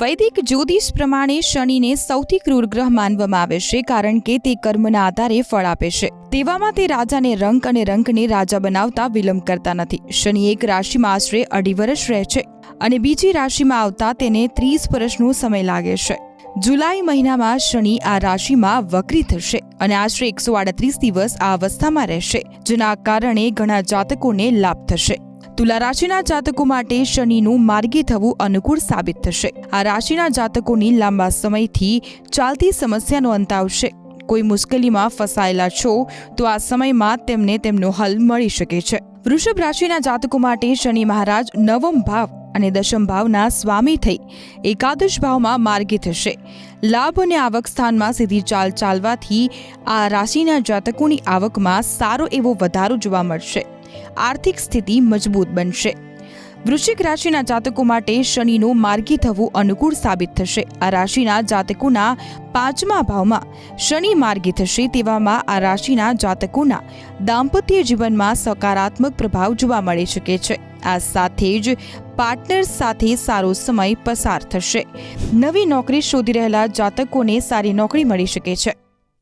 વૈદિક જ્યોતિષ પ્રમાણે શનિને સૌથી ક્રૂર ગ્રહ માનવામાં આવે છે કારણ કે તે કર્મના આધારે ફળ આપે છે. તેવામાં તે રાજાને રંક અને રંકને રાજા બનાવતા વિલંબ કરતા નથી. શનિ એક રાશિમાં આશરે અઢી વર્ષ રહે છે અને બીજી રાશિમાં આવતા તેને ત્રીસ વર્ષનો સમય લાગે છે. જુલાઈ મહિનામાં શનિ આ રાશિમાં વક્રી થશે અને આશરે એકસો આડત્રીસ દિવસ આ અવસ્થામાં રહેશે, જેના કારણે ઘણા જાતકોને લાભ થશે. તુલા રાશિના જાતકો માટે શનિનું માર્ગી થવું અનુકૂળ સાબિત થશે. આ રાશિના જાતકોની લાંબા સમયથી ચાલતી સમસ્યાનો અંત આવશે. કોઈ મુશ્કેલીમાં ફસાયેલા છો, તો આ સમયમાં તેમને તેમનો હલ મળી શકે છે. વૃષભ રાશિના જાતકો માટે શનિ મહારાજ નવમ ભાવ અને દશમ ભાવના સ્વામી થઈ. એકાદશ ભાવમાં માર્ગી થશે. લાભ અને આવક સ્થાનમાં સીધી ચાલ ચાલવાથી આ રાશિના જાતકોની આવકમાં સારો એવો વધારો જોવા મળશે. આર્થિક સ્થિતિ મજબૂત બનશે. વૃશ્ચિક રાશિના જાતકો માટે શનિનું માર્ગી થવું અનુકૂળ સાબિત થશે. આ રાશિના જાતકોના પાંચમા ભાવમાં શનિ માર્ગી થશે તેવામાં આ રાશિના જાતકોના દાંપત્ય જીવનમાં સકારાત્મક પ્રભાવ જોવા મળી શકે છે. આ સાથે જ પાર્ટનર સાથે સારો સમય પસાર થશે. નવી નોકરી શોધી રહેલા જાતકોને સારી નોકરી મળી શકે છે.